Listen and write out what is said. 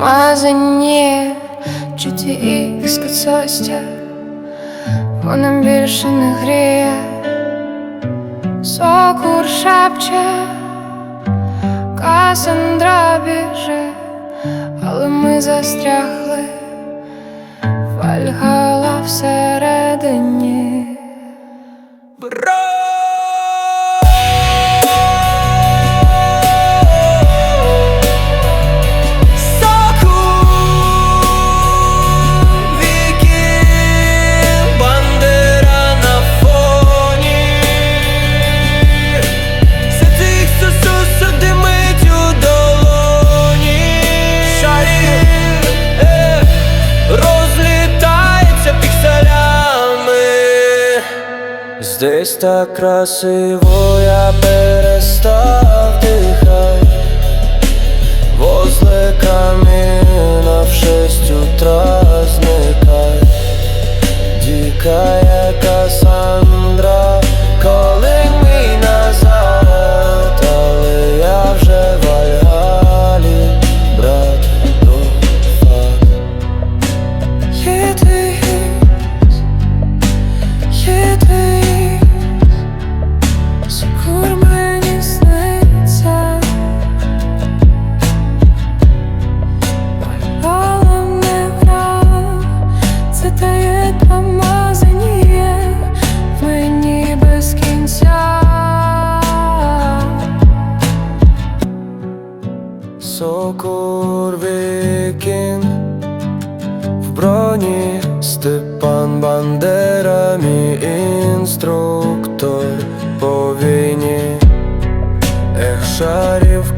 Мазані GTX 500 Вона більше не гріє. Сокур шепче Касандра біже Але ми застрягли. Вальгала всередині Здесь так красиво, я перестав Сокур Вікінг в броні Степан Бандера, мій інструктор по війні. Ех, шарівка сам